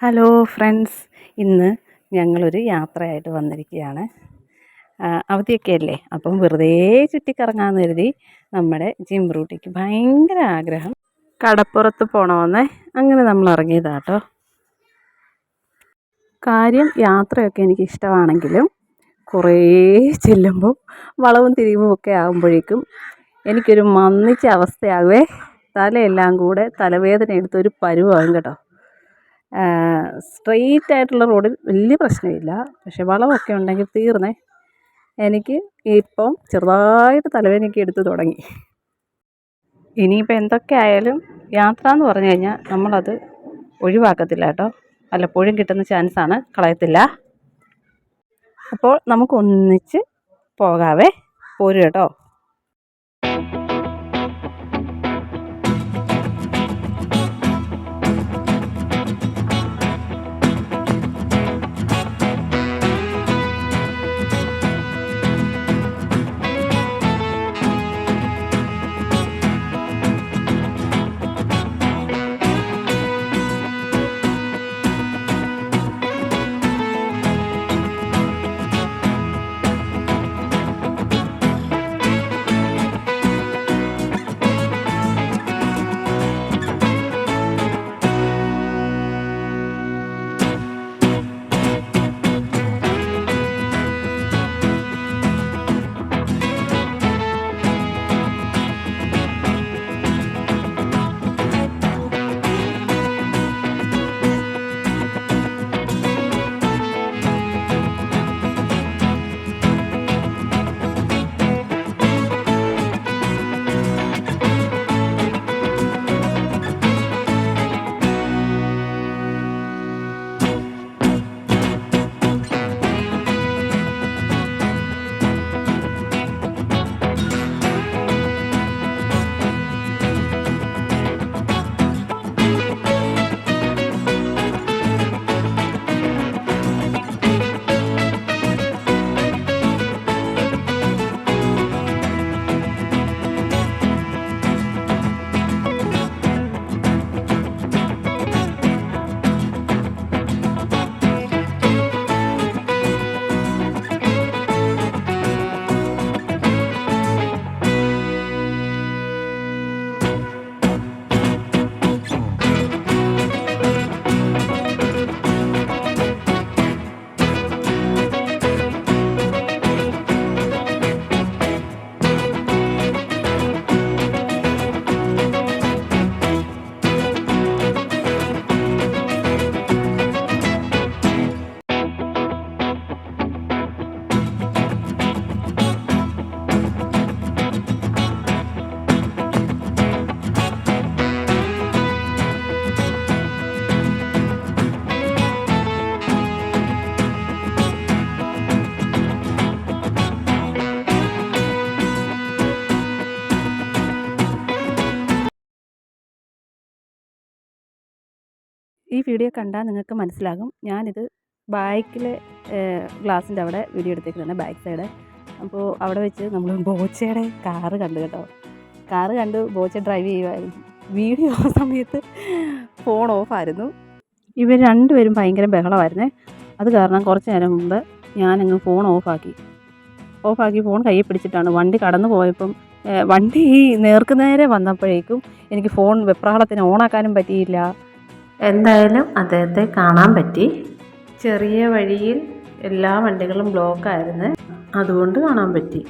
Hello friends ഇന്ന് ഞങ്ങളൊരു യാത്രയായിട്ട് വന്നിരിക്കുകയാണ്. അവധിയൊക്കെ അല്ലേ? അപ്പം വെറുതെ ചുറ്റിക്കറങ്ങാമെന്ന് കരുതി നമ്മുടെ ജിം റൂട്ടിക്ക് ഭയങ്കര ആഗ്രഹം. കടപ്പുറത്ത് പോകണമെന്നേ അങ്ങനെ നമ്മൾ ഇറങ്ങിയതാട്ടോ കാര്യം യാത്രയൊക്കെ എനിക്ക് ഇഷ്ടമാണെങ്കിലും കുറേ ചെല്ലുമ്പോൾ വളവും തിരിവും ഒക്കെ ആകുമ്പോഴേക്കും എനിക്കൊരു മന്നിച്ച അവസ്ഥയാകുവേ തലയെല്ലാം കൂടെ തലവേദന എടുത്തൊരു പരുവാകും കേട്ടോ. സ്ട്രെയിറ്റ് ആയിട്ടുള്ള റോഡിൽ വലിയ പ്രശ്നമില്ല. പക്ഷെ വളവൊക്കെ ഉണ്ടെങ്കിൽ തീർന്നേ. എനിക്ക് ഇപ്പം ചെറുതായിട്ട് തലവേദനയൊക്കെ എടുത്തു തുടങ്ങി. ഇനിയിപ്പോൾ എന്തൊക്കെ ആയാലും യാത്ര എന്ന് പറഞ്ഞു കഴിഞ്ഞാൽ നമ്മളത് ഒഴിവാക്കത്തില്ല കേട്ടോ. വല്ലപ്പോഴും കിട്ടുന്ന ചാൻസാണ് കളയത്തില്ല. അപ്പോൾ നമുക്ക് ഒന്നിച്ച് പോകാവേ. പോരും കേട്ടോ. വീഡിയോ കണ്ടാൽ നിങ്ങൾക്ക് മനസ്സിലാകും. ഞാനിത് ബാക്കിലെ ഗ്ലാസിന്റെ അവിടെ വീഡിയോ എടുത്തേക്കുന്നത് ബാക്ക് സൈഡ്. അപ്പോൾ അവിടെ വെച്ച് നമ്മൾ ബോച്ചയുടെ കാറ് കണ്ടു കേട്ടോ. കാറ് കണ്ട് ബോച്ച ഡ്രൈവ് ചെയ്യുമായിരുന്നു വീഡിയോ സമയത്ത് ഫോൺ ഓഫായിരുന്നു ഇവർ രണ്ടുപേരും ഭയങ്കര ബഹളമായിരുന്നു. അത് കാരണം കുറച്ച് നേരം മുമ്പ് ഞാനങ്ങ് ഫോൺ ഓഫാക്കി ഓഫാക്കി ഫോൺ കയ്യിൽ പിടിച്ചിട്ടാണ് വണ്ടി കടന്നു പോയപ്പം വണ്ടി വണ്ടി നേർക്കുനേരെ വന്നപ്പോഴേക്കും എനിക്ക് ഫോൺ വെപ്രാളത്തിന് ഓണാക്കാനും പറ്റിയില്ല. എന്തായാലും അദ്ദേഹത്തെ കാണാൻ പറ്റി. ചെറിയ വഴിയിൽ എല്ലാ വണ്ടികളും ബ്ലോക്കായിരുന്നു അതുകൊണ്ട് കാണാൻ പറ്റി.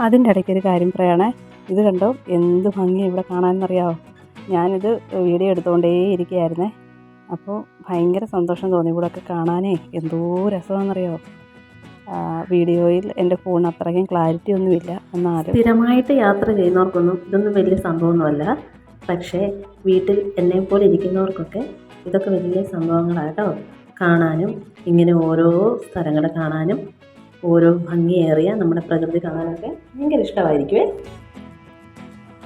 അതിന്റെ ഇടയ്ക്ക് ഒരു കാര്യം പറയണേ. ഇത് കണ്ടോ? എന്ത് ഭംഗി ഇവിടെ കാണാമെന്നറിയാമോ ഞാനിത് വീഡിയോ എടുത്തുകൊണ്ടേ ഇരിക്കുകയായിരുന്നേ. അപ്പോൾ ഭയങ്കര സന്തോഷം തോന്നി ഇവിടെയൊക്കെ കാണാനേ. എന്തോ രസമാണെന്നറിയാമോ വീഡിയോയിൽ എന്റെ ഫോൺ അത്രയ്ക്കും ക്ലാരിറ്റി ഒന്നുമില്ല. എന്നാലും സ്ഥിരമായിട്ട് യാത്ര ചെയ്യുന്നവർക്കൊന്നും ഇതൊന്നും വലിയ സംഭവമൊന്നുമല്ല. പക്ഷേ വീട്ടിൽ എന്നെ പോലെ ഇരിക്കുന്നവർക്കൊക്കെ ഇതൊക്കെ വലിയ സംഭവങ്ങളാട്ടോ. കാണാനും ഇങ്ങനെ ഓരോ സ്ഥലങ്ങൾ കാണാനും ഓരോ ഭംഗിയേറിയ നമ്മുടെ പ്രകൃതി കാണാനൊക്കെ ഭയങ്കര ഇഷ്ടമായിരിക്കുമേ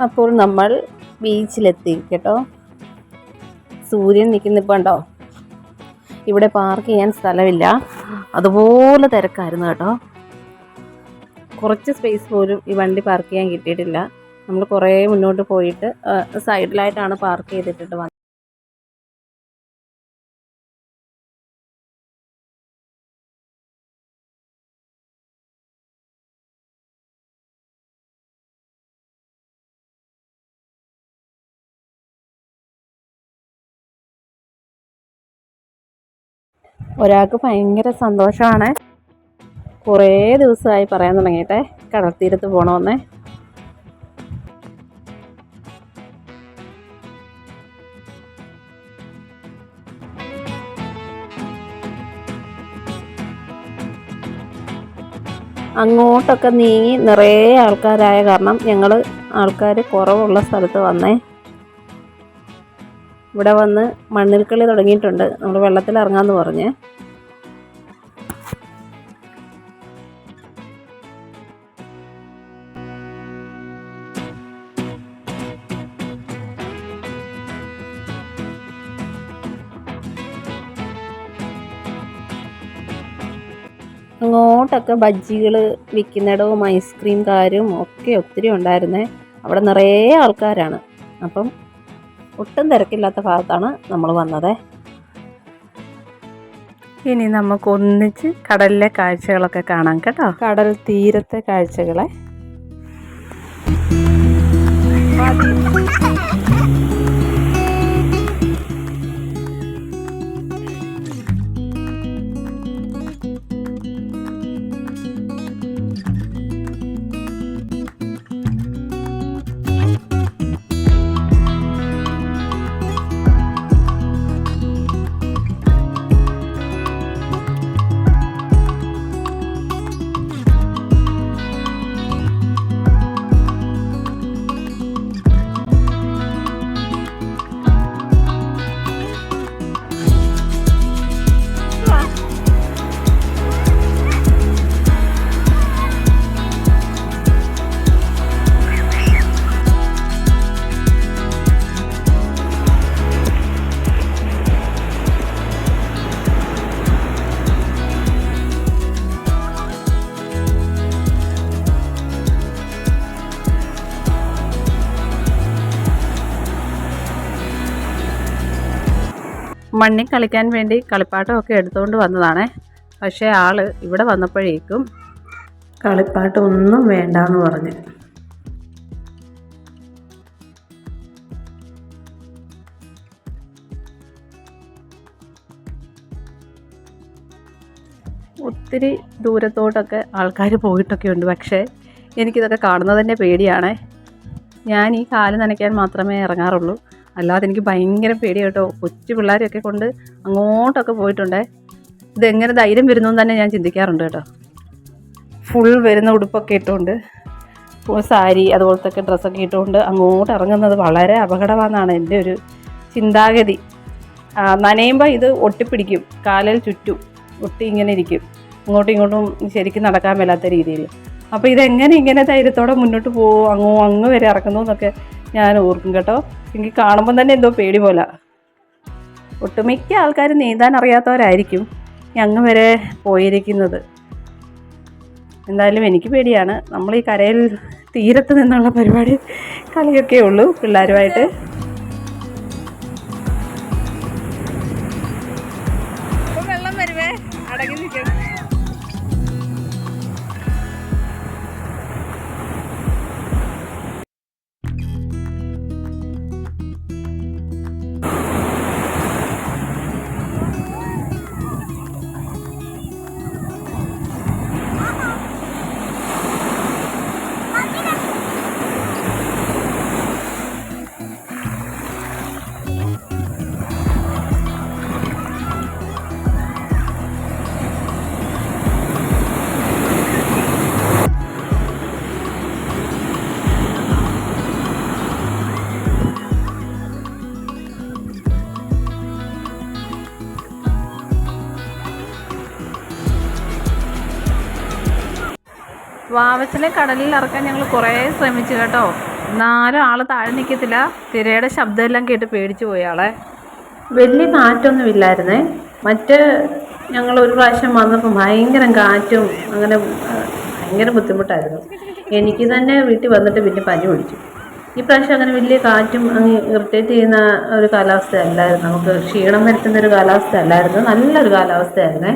അപ്പോൾ നമ്മൾ ബീച്ചിലെത്തി കേട്ടോ? സൂര്യൻ നിൽക്കുന്നിപ്പോൾ ഉണ്ടോ? ഇവിടെ പാർക്ക് ചെയ്യാൻ സ്ഥലമില്ല. അതുപോലെ തിരക്കായിരുന്നു കേട്ടോ. കുറച്ച് സ്പേസ് പോലും ഈ വണ്ടി പാർക്ക് ചെയ്യാൻ കിട്ടിയിട്ടില്ല. നമ്മൾ കുറേ മുന്നോട്ട് പോയിട്ട് സൈഡിലായിട്ടാണ് പാർക്ക് ചെയ്തിട്ടിട്ട് വന്നത്. ഒരാൾക്ക് ഭയങ്കര സന്തോഷമാണ്. കുറേ ദിവസമായി പറയാൻ തുടങ്ങിയിട്ടേ കടൽത്തീരത്ത് പോകണമെന്നേ അങ്ങോട്ടൊക്കെ നീങ്ങി നിറയെ ആൾക്കാരായ കാരണം ഞങ്ങൾ ആൾക്കാർ കുറവുള്ള സ്ഥലത്ത് വന്നേ. ഇവിടെ വന്ന് മണ്ണിൽ കളി തുടങ്ങിയിട്ടുണ്ട്. നമ്മൾ വെള്ളത്തിൽ ഇറങ്ങാമെന്ന് പറഞ്ഞ്. അങ്ങോട്ടൊക്കെ ബജ്ജികൾ വിൽക്കുന്നിടവും ഐസ്ക്രീം കാരും ഒക്കെ ഒത്തിരി ഉണ്ടായിരുന്നേ. അവിടെ നിറയെ ആൾക്കാരാണ്. അപ്പം ഒട്ടും തിരക്കില്ലാത്ത ഭാഗത്താണ് നമ്മൾ വന്നത്. ഇനി നമുക്ക് ഒന്നിച്ച് കടലിലെ കാഴ്ചകളൊക്കെ കാണാം കേട്ടോ. കടൽ തീരത്തെ കാഴ്ചകളെ. മണ്ണിൽ കളിക്കാൻ വേണ്ടി കളിപ്പാട്ടമൊക്കെ എടുത്തുകൊണ്ട് വന്നതാണേ. പക്ഷേ ആൾ ഇവിടെ വന്നപ്പോഴേക്കും കളിപ്പാട്ടമൊന്നും വേണ്ടാന്ന് പറഞ്ഞു. ഒത്തിരി ദൂരത്തോട്ടൊക്കെ ആൾക്കാർ പോയിട്ടൊക്കെ ഉണ്ട് പക്ഷേ എനിക്കിതൊക്കെ കാണുന്നത് തന്നെ പേടിയാണേ. ഞാൻ ഈ കാൽ നനയ്ക്കാൻ മാത്രമേ ഇറങ്ങാറുള്ളൂ. അല്ലാതെ എനിക്ക് ഭയങ്കര പേടി കേട്ടോ. കൊച്ചു പിള്ളേരെയൊക്കെ കൊണ്ട് അങ്ങോട്ടൊക്കെ പോയിട്ടുണ്ടേ. ഇതെങ്ങനെ ധൈര്യം വരുന്നു തന്നെ ഞാൻ ചിന്തിക്കാറുണ്ട് കേട്ടോ. ഫുൾ വരുന്ന ഉടുപ്പൊക്കെ ഇട്ടുകൊണ്ട് സാരി അതുപോലത്തെ ഡ്രസ്സൊക്കെ ഇട്ടുകൊണ്ട് അങ്ങോട്ട് ഇറങ്ങുന്നത് വളരെ അപകടമാണെന്നാണ് എന്റെ ഒരു ചിന്താഗതി. നനയുമ്പോൾ ഇത് ഒട്ടിപ്പിടിക്കും കാലിൽ ചുറ്റും ഒട്ടി ഇങ്ങനെ ഇരിക്കും. അങ്ങോട്ടും ഇങ്ങോട്ടും ശരിക്കും നടക്കാൻ മേലാത്ത രീതിയിൽ. അപ്പോൾ ഇതെങ്ങനെ ഇങ്ങനെ ധൈര്യത്തോടെ മുന്നോട്ട് പോകും അങ്ങോ അങ്ങ് വരെ ഇറക്കുന്നു എന്നൊക്കെ ഞാൻ ഓർക്കും കേട്ടോ. എനിക്ക് കാണുമ്പോൾ തന്നെ എന്തോ പേടി പോലെ. ഒട്ടുമിക്ക ആൾക്കാർ നീന്താൻ അറിയാത്തവരായിരിക്കും ഞങ്ങൾ വരെ പോയിരിക്കുന്നത്. എന്തായാലും എനിക്ക് പേടിയാണ്. നമ്മൾ ഈ കരയിൽ തീരത്ത് നിന്നുള്ള പരിപാടി കളിയൊക്കെ ഉള്ളൂ പിള്ളേരുമായിട്ട്. വാവച്ചനെ കടലിൽ ഇറക്കാൻ ഞങ്ങൾ കുറേ ശ്രമിച്ചു കേട്ടോ. എന്നാലും ആൾ താഴെ നിൽക്കത്തില്ല തിരയുടെ ശബ്ദമെല്ലാം കേട്ട് പേടിച്ചു പോയി ആളെ. വലിയ കാറ്റൊന്നും ഇല്ലായിരുന്നേ. മറ്റ് ഞങ്ങൾ ഒരു പ്രാവശ്യം വന്നപ്പോൾ ഭയങ്കര കാറ്റും അങ്ങനെ ഭയങ്കര ബുദ്ധിമുട്ടായിരുന്നു. എനിക്ക് തന്നെ വീട്ടിൽ വന്നിട്ട് പിന്നെ പനി പിടിച്ചു. ഈ പ്രാവശ്യം അങ്ങനെ വലിയ കാറ്റും അങ്ങ് ഇറിറ്റേറ്റ് ചെയ്യുന്ന ഒരു കാലാവസ്ഥ അല്ലായിരുന്നു നമുക്ക് ക്ഷീണം വരുത്തുന്ന ഒരു കാലാവസ്ഥ അല്ലായിരുന്നു നല്ലൊരു കാലാവസ്ഥയായിരുന്നേ.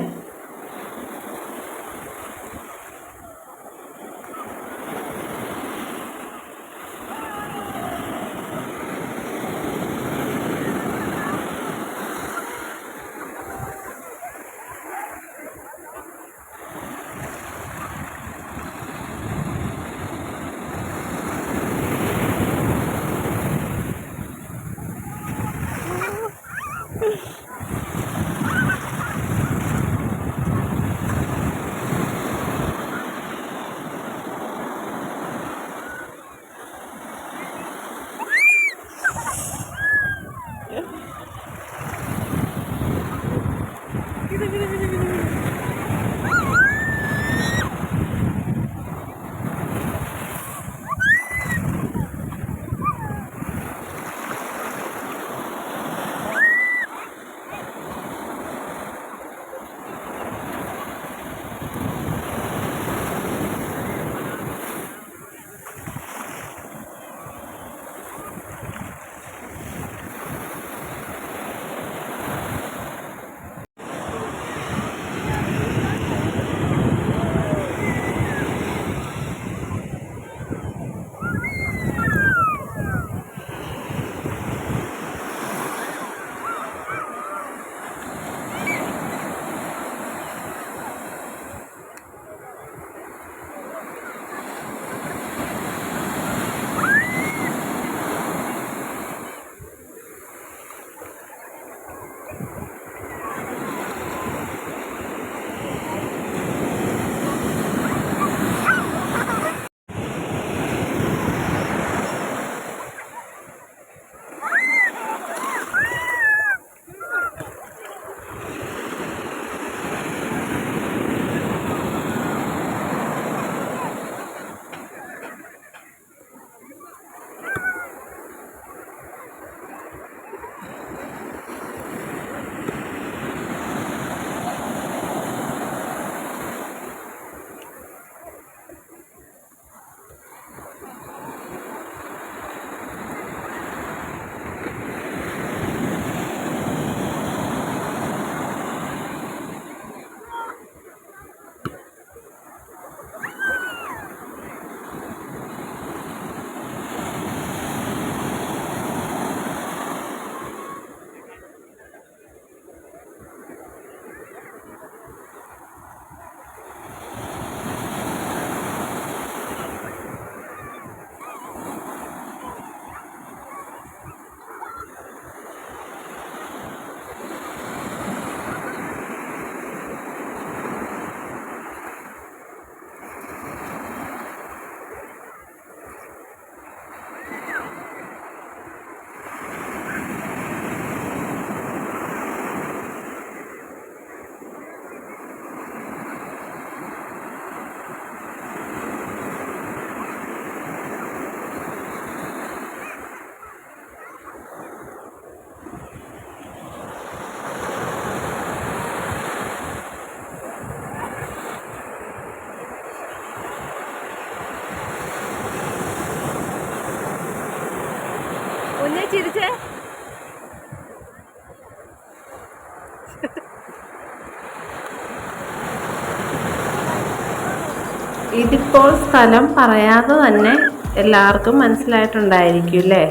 ഇതിപ്പോൾ സ്ഥലം പറയാതെ തന്നെ എല്ലാവർക്കും മനസ്സിലായിട്ടുണ്ടായിരിക്കും അല്ലേ?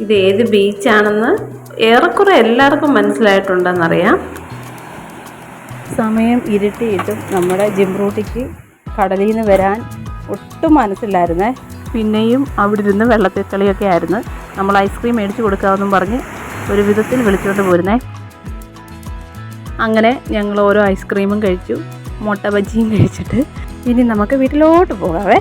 ഇത് ഏത് ബീച്ചാണെന്ന് ഏറെക്കുറെ എല്ലാവർക്കും മനസ്സിലായിട്ടുണ്ടെന്നറിയാം. സമയം ഇരുട്ടിയിട്ടും നമ്മുടെ ജിംറൂട്ടിക്ക് കടലിൽ നിന്ന് വരാൻ ഒട്ടും മനസ്സില്ലായിരുന്നേ. പിന്നെയും അവിടെ ഇരുന്ന് വെള്ളത്തിൽ കളിയൊക്കെ ആയിരുന്നു. നമ്മൾ ഐസ്ക്രീം മേടിച്ച് കൊടുക്കാമെന്നും പറഞ്ഞ് ഒരു വിധത്തിൽ വിളിച്ചുകൊണ്ട് പോരുന്നേ. അങ്ങനെ ഞങ്ങൾ ഓരോ ഐസ്ക്രീമും കഴിച്ചു മുട്ട ബജിയും കഴിച്ചിട്ട് ഇനി നമുക്ക് വീട്ടിലോട്ട് പോകാവേ.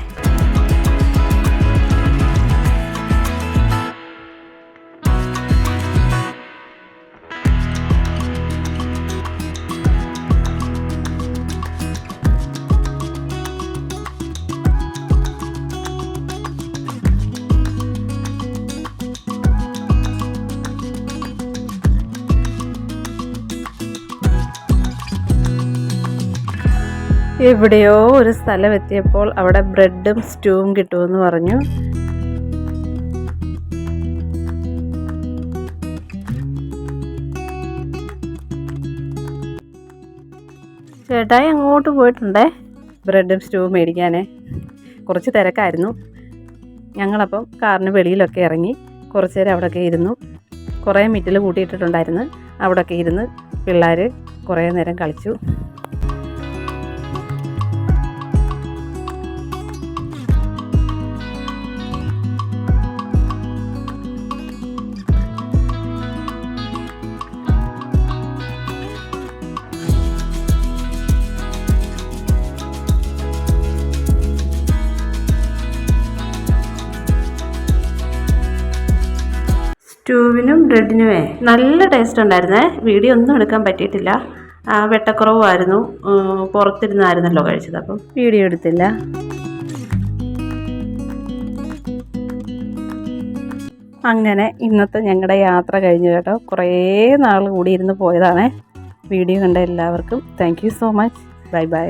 എവിടെയോ ഒരു സ്ഥലം എത്തിയപ്പോൾ അവിടെ ബ്രെഡും സ്റ്റൂവും കിട്ടുമെന്ന് പറഞ്ഞു. ചേട്ടായി അങ്ങോട്ട് പോയിട്ടുണ്ടേ? ബ്രെഡും സ്റ്റൂവും മേടിക്കാനേ. കുറച്ച് തിരക്കായിരുന്നു. ഞങ്ങളപ്പം കാറിന് വെളിയിലൊക്കെ ഇറങ്ങി കുറച്ച് നേരം അവിടെയൊക്കെ ഇരുന്നു. കുറേ മിറ്റിൽ കൂട്ടിയിട്ടിട്ടുണ്ടായിരുന്നു. അവിടെയൊക്കെ ഇരുന്ന് പിള്ളേർ കുറേ നേരം കളിച്ചു. ബണ്ണിനും ബ്രെഡിനുമേ നല്ല ടേസ്റ്റ് ഉണ്ടായിരുന്നേ. വീഡിയോ ഒന്നും എടുക്കാൻ പറ്റിയിട്ടില്ല. വെട്ടക്കുറവായിരുന്നു പുറത്തിരുന്നായിരുന്നല്ലോ കഴിച്ചത് അപ്പം. വീഡിയോ എടുത്തില്ല. അങ്ങനെ ഇന്നത്തെ ഞങ്ങളുടെ യാത്ര കഴിഞ്ഞു കേട്ടോ. കുറേ നാൾ കൂടി ഇരുന്ന് പോയതാണ്. വീഡിയോ കണ്ട എല്ലാവർക്കും thank so much bye bye